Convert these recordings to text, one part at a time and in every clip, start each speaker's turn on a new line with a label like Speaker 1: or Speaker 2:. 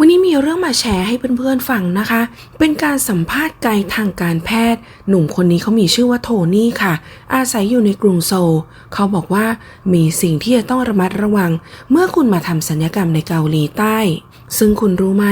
Speaker 1: วันนี้มีเรื่องมาแชร์ให้เพื่อนๆฟังนะคะ เป็นการสัมภาษณ์ไกด์ทางการแพทย์ หนุ่มคนนี้เขามีชื่อว่าโทนี่ค่ะ อาศัยอยู่ในกรุงโซลเขาบอกว่ามีสิ่งที่จะต้องระมัดระวัง เมื่อคุณมาทำสัญญกรรมในเกาหลีใต้ ซึ่งคุณรู้ไหม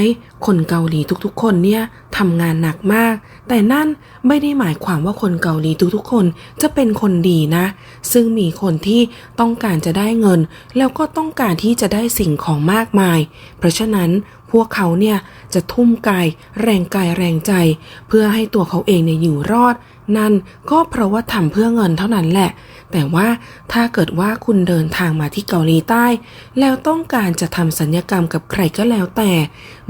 Speaker 1: คนเกาหลีทุกๆ คนเนี่ยทำงานหนักมาก แต่นั่นไม่ได้หมายความว่าคนเกาหลีทุกๆ คนจะเป็นคนดีนะ ซึ่งมีคนที่ต้องการจะได้เงิน แล้วก็ต้องการที่จะได้สิ่งของมากมาย เพราะฉะนั้นพวกเขาเนี่ยจะทุ่มกายแรงกายแรงใจ เพื่อให้ตัวเขาเองเนี่ยอยู่รอด นั่นก็เพราะว่าทำเพื่อเงินเท่านั้นแหละ แต่ว่าถ้าเกิดว่าคุณเดินทางมาที่เกาหลีใต้ แล้วต้องการจะทำสัญญกรรมกับใครก็แล้วแต่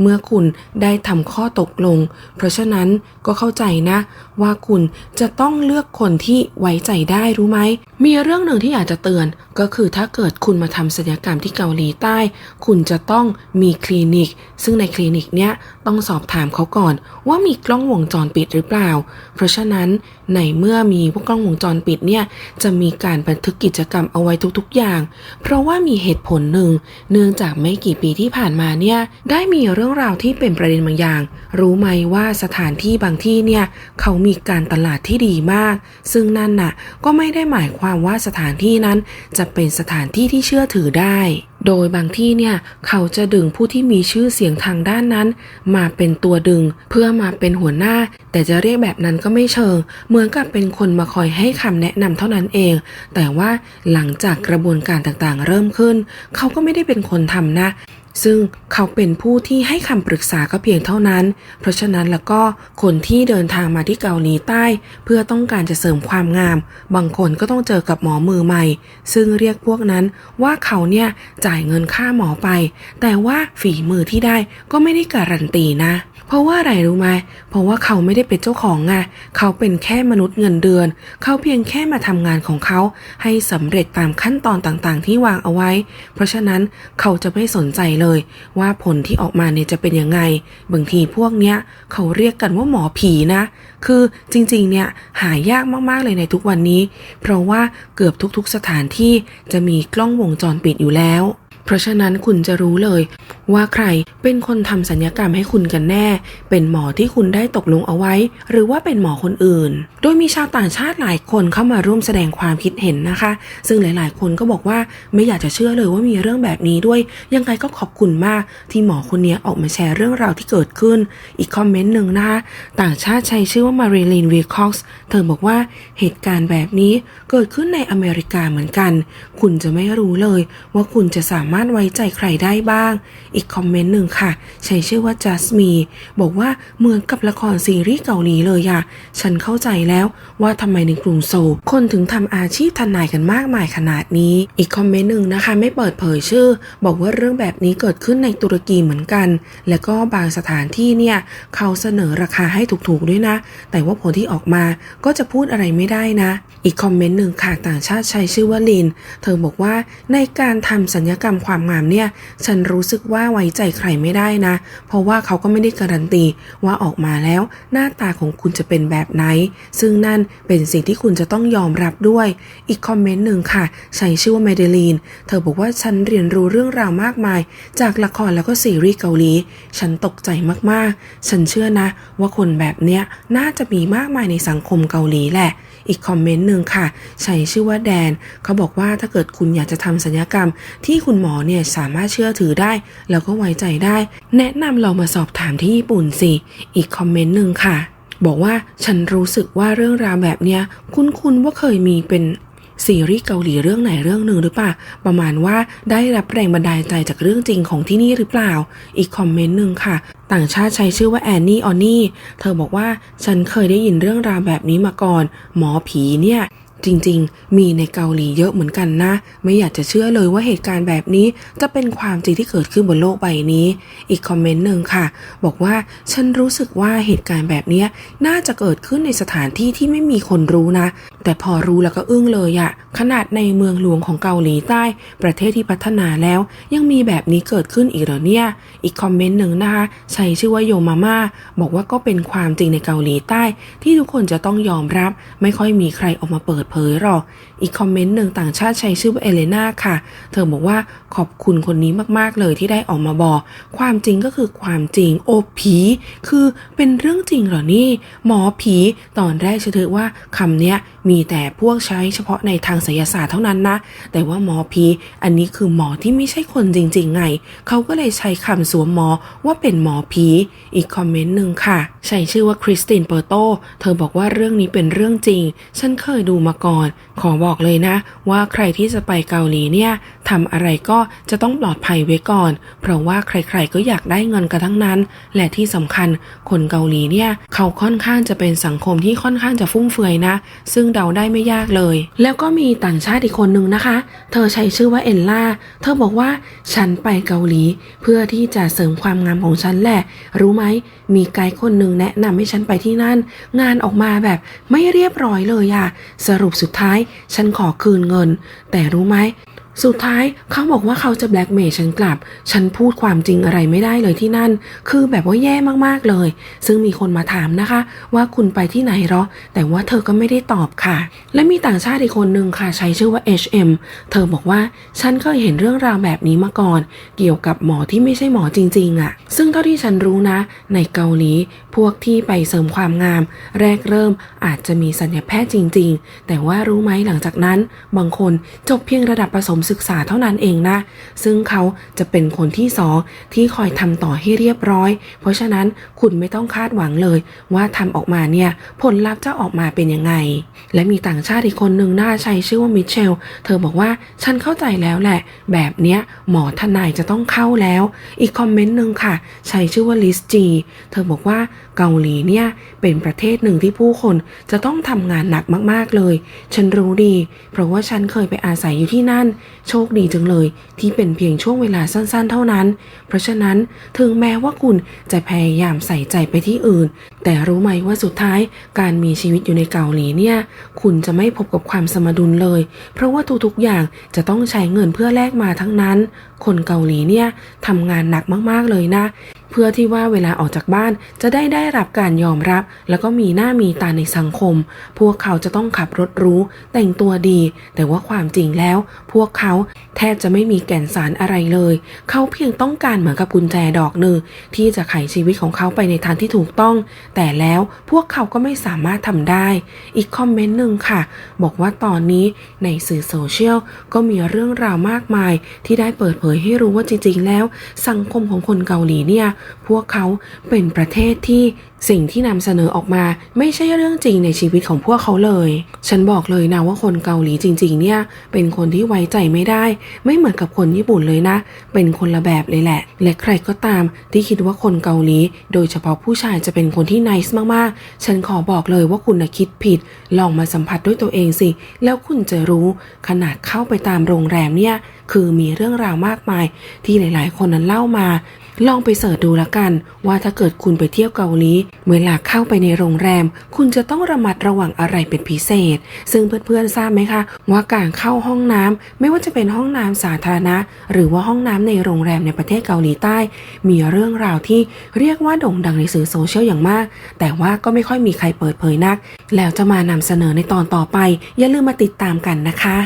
Speaker 1: เมื่อคุณได้ทำข้อตกลง เพราะฉะนั้นก็เข้าใจนะ ว่าคุณจะต้องเลือกคนที่ไว้ใจได้รู้ไหม มีเรื่องหนึ่งที่อยากจะเตือน ก็คือถ้าเกิดคุณมาทำสัญญกรรมที่เกาหลีใต้ คุณจะต้องมีคลินิก ซึ่งในคลินิกเนี้ยต้องสอบถามเขาก่อน ว่ามีกล้องวงจรปิดหรือเปล่า เพราะฉะนั้นในเมื่อมีพวกกล้องวงจรปิดเนี่ยจะมีการบันทึกกิจกรรมเอาไว้ทุกๆอย่าง เพราะว่ามีเหตุผลหนึ่ง เนื่องจากไม่กี่ปีที่ผ่านมาเนี่ยได้มีเรื่องราวที่เป็นประเด็นบางอย่าง รู้ไหมว่าสถานที่บางที่เนี่ยเขามีการตลาดที่ดีมาก ซึ่งนั่นน่ะก็ไม่ได้หมายความว่าสถานที่นั้นจะเป็นสถานที่ที่เชื่อถือได้โดยบางที่เนี่ยเขาจะดึงผู้ที่มีชื่อเสียงทางด้านนั้น มาเป็นตัวดึงเพื่อมาเป็นหัวหน้า แต่จะเรียกแบบนั้นก็ไม่เชิง เหมือนกับเป็นคนมาคอยให้คำแนะนำเท่านั้นเอง แต่ว่าหลังจากกระบวนการต่างๆ เริ่มขึ้น เขาก็ไม่ได้เป็นคนทำนะ ซึ่งเขาเป็นผู้ที่ให้คำปรึกษาก็เพียงเท่านั้น เพราะฉะนั้นแล้วก็คนที่เดินทางมาที่เกาหลีใต้ เพื่อต้องการจะเสริมความงาม บางคนก็ต้องเจอกับหมอมือใหม่ ซึ่งเรียกพวกนั้นว่าเขาเนี่ยจ่ายเงินค่าหมอไป แต่ว่าฝีมือที่ได้ก็ไม่ได้การันตีนะ เพราะว่าอะไรรู้ไหมเพราะว่าเขาไม่ได้เป็นเจ้าของไงเขาเป็นแค่มนุษย์เงินเดือน เขาเพียงแค่มาทำงานของเขาให้สำเร็จตามขั้นตอนต่างๆ ที่วางเอาไว้ เพราะฉะนั้นเขาจะไม่สนใจเลยว่าผลที่ออกมาเนี่ยจะเป็นยังไง บางทีพวกเนี้ยเขาเรียกกันว่าหมอผีนะ คือจริงๆเนี่ยหายากมากๆเลยในทุกวันนี้ เพราะว่าเกือบทุกๆสถานที่จะมีกล้องวงจรปิดอยู่แล้ว เพราะฉะนั้นคุณจะรู้เลย ว่าใครเป็นคนทำสัญญกรรมให้คุณกันแน่ เป็นหมอที่คุณได้ตกลงเอาไว้ หรือว่าเป็นหมอคนอื่น โดยมีชาวต่างชาติหลายคนเข้ามาร่วมแสดงความคิดเห็นนะคะ ซึ่งหลาย ๆ คนก็บอกว่าไม่อยากจะเชื่อเลยว่ามีเรื่องแบบนี้ด้วย ยังไงก็ขอบคุณมากที่หมอคนนี้ออกมาแชร์เรื่องราวที่เกิดขึ้น อีกคอมเมนต์หนึ่งนะคะต่างชาติใช้ชื่อว่ามารีลินวีคอกส์เธอบอกว่าเหตุการณ์แบบนี้เกิดขึ้นในอเมริกาเหมือนกัน คุณจะไม่รู้เลยว่าคุณจะสามารถไว้ใจใครได้บ้าง อีกคอมเมนต์หนึ่งค่ะ ใช้ชื่อว่า just me บอกว่าเหมือนกับละครซีรีส์เกาหลีเลยอะฉันเข้าใจแล้วว่าทำไมในกรุงโซลคนถึงทำอาชีพทนายกันมากมายขนาดนี้ อีกคอมเมนต์หนึ่งนะคะ ไม่เปิดเผยชื่อ บอกว่าเรื่องแบบนี้เกิดขึ้นในตุรกีเหมือนกัน และก็บางสถานที่เนี่ยเขาเสนอราคาให้ถูกๆด้วยนะ แต่ว่าผลที่ออกมาก็จะพูดอะไรไม่ได้นะ อีกคอมเมนต์หนึ่งค่ะต่างชาติใช้ชื่อว่าลิน เธอบอกว่าในการทำสัญญกรรมความงามเนี่ย ฉันรู้สึกว่าไว้ใจใครไม่ได้นะ เพราะว่าเขาก็ไม่ได้การันตีว่าออกมาแล้ว หน้าตาของคุณจะเป็นแบบไหน ซึ่งนั่นเป็นสิ่งที่คุณจะต้องยอมรับด้วย อีกคอมเมนต์หนึ่งค่ะ ใช้ชื่อว่าเมเดลีน เธอบอกว่าฉันเรียนรู้เรื่องราวมากมาย จากละครแล้วก็ซีรีส์เกาหลี ฉันตกใจมากๆ ฉันเชื่อนะ ว่าคนแบบเนี้ยน่าจะมีมากมายในสังคมเกาหลีแหละ อีกคอมเมนต์หนึ่งค่ะ ใช้ชื่อว่าแดน เขาบอกว่าถ้าเกิดคุณอยากจะทำสัญญกรรมที่คุณหมอเนี่ยสามารถเชื่อถือได้ แล้วก็ไว้ใจได้ แนะนำเรามาสอบถามที่ญี่ปุ่นสิ อีกคอมเมนต์หนึ่งค่ะ บอกว่าฉันรู้สึกว่าเรื่องราวแบบเนี้ยคุ้นๆว่าเคยมีเป็นซีรีส์เกาหลีเรื่องไหนเรื่องหนึ่งหรือเปล่า ประมาณว่าได้รับแรงบันดาลใจจากเรื่องจริงของที่นี่หรือเปล่า อีกคอมเมนต์หนึ่งค่ะ ต่างชาติใช้ชื่อว่าแอนนี่ออนนี่ เธอบอกว่าฉันเคยได้ยินเรื่องราวแบบนี้มาก่อน หมอผีเนี่ย จริงๆ มีในเกาหลีเยอะเหมือนกันนะ ไม่อยากจะเชื่อเลยว่าเหตุการณ์แบบนี้จะเป็นความจริงที่เกิดขึ้นบนโลกใบนี้ อีกคอมเมนต์หนึ่งค่ะ บอกว่าฉันรู้สึกว่าเหตุการณ์แบบนี้น่าจะเกิดขึ้นในสถานที่ที่ไม่มีคนรู้นะ แต่พอรู้แล้วก็อึ้งเลยอะขนาดในเมืองหลวงของเกาหลีใต้ ประเทศที่พัฒนาแล้ว ยังมีแบบนี้เกิดขึ้นอีกเหรอเนี่ย อีกคอมเมนต์หนึ่งนะคะ ใช้ชื่อว่าโยมาม่าบอกว่าก็เป็นความจริงในเกาหลีใต้ ที่ทุกคนจะต้องยอมรับ ไม่ค่อยมีใครออกมาเปิดเผยหรอก อีกคอมเมนต์หนึ่งต่างชาติใช้ชื่อว่าเอเลนาค่ะ เธอบอกว่าขอบคุณคนนี้มากๆเลยที่ได้ออกมาบอก ความจริงก็คือความจริงโอผีคือเป็นเรื่องจริงเหรอนี่ หมอผีตอนแรกฉันถือว่าคำเนี้ยมีแต่พวกใช้เฉพาะในทางไสยศาสตร์เท่านั้นนะ แต่ว่าหมอผี อันนี้คือหมอที่ไม่ใช่คนจริง ๆ ไง เขาก็เลยใช้คำสวมหมอว่าเป็นหมอผี อีกคอมเมนต์หนึ่งค่ะ ใช้ชื่อว่าคริสตินเปอร์โต เธอบอกว่าเรื่องนี้เป็นเรื่องจริง ฉันเคยดูมาก่อน ขอบอกเลยนะ ว่าใครที่จะไปเกาหลีเนี่ยทำอะไรก็จะต้องปลอดภัยไว้ก่อน เพราะว่าใครๆก็อยากได้เงินกันทั้งนั้น และที่สำคัญคนเกาหลีเนี่ย เขาค่อนข้างจะเป็นสังคมที่ค่อนข้างจะฟุ่มเฟือยนะ ซึ่งเดาได้ไม่ยากเลย แล้วก็มีต่างชาติอีกคนนึงนะคะ เธอใช้ชื่อว่าเอลล่า เธอบอกว่าฉันไปเกาหลี เพื่อที่จะเสริมความงามของฉันแหละ รู้ไหม มีไกด์คนหนึ่งแนะนำให้ฉันไปที่นั่น งานออกมาแบบไม่เรียบร้อยเลยอะสรุปสุดท้าย ฉันขอคืนเงิน แต่รู้ไหม สุดท้ายเขาบอกว่าเขาจะแบล็กเมย์ฉันกลับ ฉันพูดความจริงอะไรไม่ได้เลยที่นั่น คือแบบว่าแย่มากๆเลย ซึ่งมีคนมาถามนะคะ ว่าคุณไปที่ไหนหรอ แต่ว่าเธอก็ไม่ได้ตอบค่ะ และมีต่างชาติอีกคนหนึ่งค่ะ ใช้ชื่อว่า HM เธอบอกว่าฉันเคยเห็นเรื่องราวแบบนี้มาก่อน เกี่ยวกับหมอที่ไม่ใช่หมอจริงๆอะ่ะ ซึ่งเท่าที่ฉันรู้นะ ในเกาหลีพวกที่ไปเสริมความงาม แรกเริ่มอาจจะมีสัญญาแพทย์จริง ๆ แต่ว่ารู้ไหมหลังจากนั้น บางคนจบเพียงระดับผสมศึกษาเท่านั้นเองนะ ซึ่งเขาจะเป็นคนที่สองที่คอยทำต่อให้เรียบร้อย เพราะฉะนั้นคุณไม่ต้องคาดหวังเลยว่าทำออกมาเนี่ยผลลัพธ์จะออกมาเป็นยังไง และมีต่างชาติอีกคนหนึ่งน่าใช้ชื่อว่ามิเชล เธอบอกว่าฉันเข้าใจแล้วแหละ แบบเนี้ยหมอทนายจะต้องเข้าแล้ว อีกคอมเมนต์หนึ่งค่ะ ใช้ชื่อว่าลิสจีเธอบอกว่าเกาหลีเนี่ยเป็นประเทศหนึ่งที่ผู้คนจะต้องทำงานหนักมากๆเลย ฉันรู้ดี เพราะว่าฉันเคยไปอาศัยอยู่ที่นั่น โชคดีจังเลยที่เป็นเพียงช่วงเวลาสั้นๆ เท่านั้น เพราะฉะนั้นถึงแม้ว่าคุณจะพยายามใส่ใจไปที่อื่น แต่รู้ไหมว่าสุดท้ายการมีชีวิตอยู่ในเกาหลีเนี่ย คุณจะไม่พบกับความสมดุลเลย เพราะว่าทุกๆอย่างจะต้องใช้เงินเพื่อแลกมาทั้งนั้น คนเกาหลีเนี่ยทำงานหนักมากๆเลยนะ เพื่อที่ว่าเวลาออกจากบ้านจะได้ได้รับการยอมรับ แล้วก็มีหน้ามีตาในสังคม พวกเขาจะต้องขับรถรู้ แต่งตัวดี แต่ว่าความจริงแล้ว พวกเขาแทบจะไม่มีแก่นสารอะไรเลย เขาเพียงต้องการเหมือนกับกุญแจดอกหนึ่งที่จะไขชีวิตของเขาไปในทางที่ถูกต้อง แต่แล้วพวกเขาก็ไม่สามารถทำได้ อีกคอมเมนต์หนึ่งค่ะ บอกว่าตอนนี้ในสื่อโซเชียลก็มีเรื่องราวมากมาย ที่ได้เปิดเผยให้รู้ว่าจริงๆแล้ว สังคมของคนเกาหลีเนี่ยพวกเขาเป็นประเทศที่สิ่งที่นำเสนอออกมา ไม่ใช่เรื่องจริงในชีวิตของพวกเขาเลย ฉันบอกเลยนะว่าคนเกาหลีจริง ๆ เนี่ย เป็นคนที่ไว้ใจไม่ได้ ไม่เหมือนกับคนญี่ปุ่นเลยนะ เป็นคนละแบบเลยแหละ และใครก็ตามที่คิดว่าคนเกาหลี โดยเฉพาะผู้ชายจะเป็นคนที่ไนส์มากๆ ฉันขอบอกเลยว่าคุณนะคิดผิด ลองมาสัมผัสด้วยตัวเองสิ แล้วคุณจะรู้ขนาดเข้าไปตามโรงแรมเนี่ย คือมีเรื่องราวมากมาย ที่หลายๆ คนนั้นเล่ามา ลองไปเสิร์ชดูละกัน ว่าถ้าเกิดคุณไปเที่ยวเกาหลีเวลาเข้าไปในโรงแรม คุณจะต้องระมัดระวังอะไรเป็นพิเศษ ซึ่งเพื่อนๆทราบไหมคะ ว่าการเข้าห้องน้ำไม่ว่าจะเป็นห้องน้ำสาธารณะ หรือว่าห้องน้ำในโรงแรมในประเทศเกาหลีใต้ มีเรื่องราวที่เรียกว่าโด่งดังในสื่อโซเชียลอย่างมาก แต่ว่าก็ไม่ค่อยมีใครเปิดเผยนัก แล้วจะมานำเสนอในตอนต่อไป อย่าลืมมาติดตามกันนะคะ